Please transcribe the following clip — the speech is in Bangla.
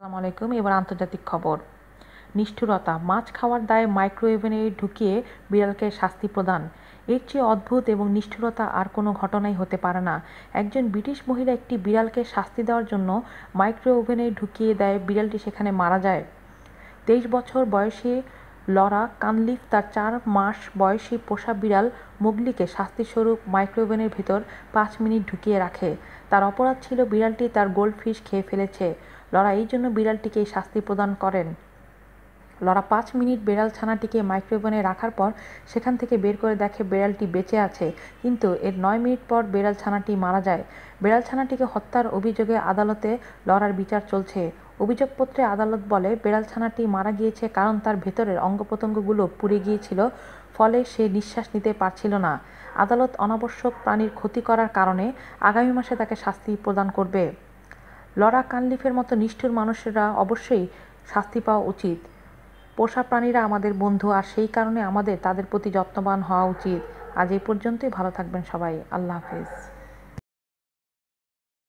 আসসালামু আলাইকুম। এবার আন্তর্জাতিক খবর। নিষ্ঠুরতা, মাছ খাওয়ার দায়ে মাইক্রোওয়েভেনে ঢুকিয়ে বিড়ালকে শাস্তি প্রদান। এর চেয়ে অদ্ভুত এবং নিষ্ঠুরতা আর কোনো ঘটনাই হতে পারে না। একজন ব্রিটিশ মহিলা একটি বিড়ালকে শাস্তি দেওয়ার জন্য মাইক্রোওভেনে ঢুকিয়ে দেয় বিড়ালটি সেখানে মারা যায়। তেইশ বছর বয়সী লরা কানলিফ তার চার মাস বয়সী পোষা বিড়াল মুগলিকে শাস্তিস্বরূপ মাইক্রোওভেনের ভিতর পাঁচ মিনিট ঢুকিয়ে রাখে। তার অপরাধ ছিল বিড়ালটি তার গোল্ডফিশ খেয়ে ফেলেছে। লরা এই জন্য বিড়ালটিকে শাস্তি প্রদান করেন। লরা পাঁচ মিনিট বিড়াল ছানাটিকে মাইক্রোওভেনে রাখার পর সেখান থেকে বের করে দেখে বিড়ালটি বেঁচে আছে। কিন্তু এর নয় মিনিট পর বিড়াল ছানাটি মারা যায়। বিড়াল ছানাটিকে হত্যার অভিযোগে আদালতে লড়ার বিচার চলছে। অভিযোগপত্রে আদালত বলে, বিড়াল ছানাটি মারা গিয়েছে কারণ তার ভেতরের অঙ্গ প্রত্যঙ্গগুলো পুড়ে গিয়েছিল, ফলে সে নিঃশ্বাস নিতে পারছিল না। আদালত অনাবশ্যক প্রাণীর ক্ষতি করার কারণে আগামী মাসে তাকে শাস্তি প্রদান করবে। লরা কানলিফের মতো নিষ্ঠুর মানুষেরা অবশ্যই শাস্তি পাওয়া উচিত। পোষা প্রাণীরা আমাদের বন্ধু, আর সেই কারণে আমাদের তাদের প্রতি যত্নবান হওয়া উচিত। আজ এই পর্যন্তই, ভালো থাকবেন সবাই। আল্লাহ হাফেজ।